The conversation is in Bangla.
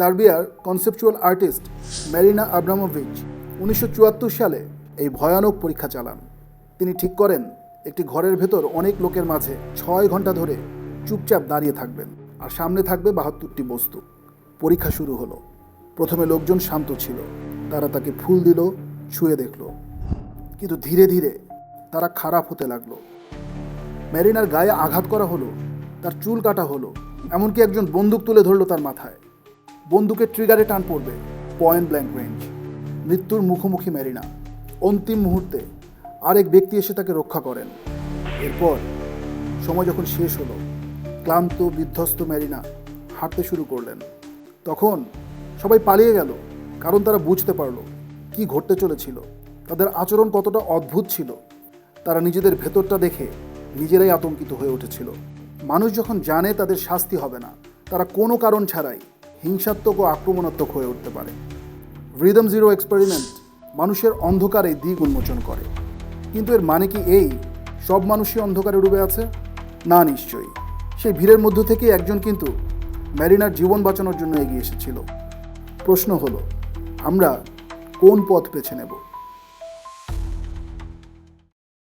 সার্বিয়ার কনসেপচুয়াল আর্টিস্ট ম্যারিনা আব্রামোভিচ উনিশশো চুয়াত্তর সালে এই ভয়ানক পরীক্ষা চালান। তিনি ঠিক করেন, একটি ঘরের ভেতর অনেক লোকের মাঝে ছয় ঘণ্টা ধরে চুপচাপ দাঁড়িয়ে থাকবেন আর সামনে থাকবে বাহাত্তরটি বস্তু। পরীক্ষা শুরু হলো। প্রথমে লোকজন শান্ত ছিল। তারা তাকে ফুল দিল, ছুঁয়ে দেখল। কিন্তু ধীরে ধীরে তারা খারাপ হতে লাগল। ম্যারিনার গায়ে আঘাত করা হলো, তার চুল কাটা হলো, এমনকি একজন বন্দুক তুলে ধরলো তার মাথায়। বন্দুকের ট্রিগারে টান পড়বে। পয়েন্ট ব্ল্যাঙ্ক রেঞ্জ মৃত্যুর মুখোমুখি ম্যারিনা অন্তিম মুহূর্তে আরেক ব্যক্তি এসে তাকে রক্ষা করেন। এরপর সময় যখন শেষ হলো, ক্লান্ত, বিধ্বস্ত ম্যারিনা হাঁটতে শুরু করলেন। তখন সবাই পালিয়ে গেল, কারণ তারা বুঝতে পারল কি ঘটতে চলেছিল। তাদের আচরণ কতটা অদ্ভুত ছিল, তারা নিজেদের ভেতরটা দেখে নিজেরাই আতঙ্কিত হয়ে উঠেছিল। মানুষ যখন জানে তাদের শাস্তি হবে না, তারা কোনো কারণ ছাড়াই হিংসাত্মক ও আক্রমণাত্মক হয়ে উঠতে পারে। রিদম জিরো এক্সপেরিমেন্ট মানুষের অন্ধকারে দিক উন্মোচন করে। কিন্তু এর মানে কি এই, সব মানুষই অন্ধকারে ডুবে আছে? না, নিশ্চয়ই। সেই ভিড়ের মধ্য থেকে একজন কিন্তু ম্যারিনার জীবন বাঁচানোর জন্য এগিয়ে এসেছিল। প্রশ্ন হলো, আমরা কোন পথ বেছে নেব?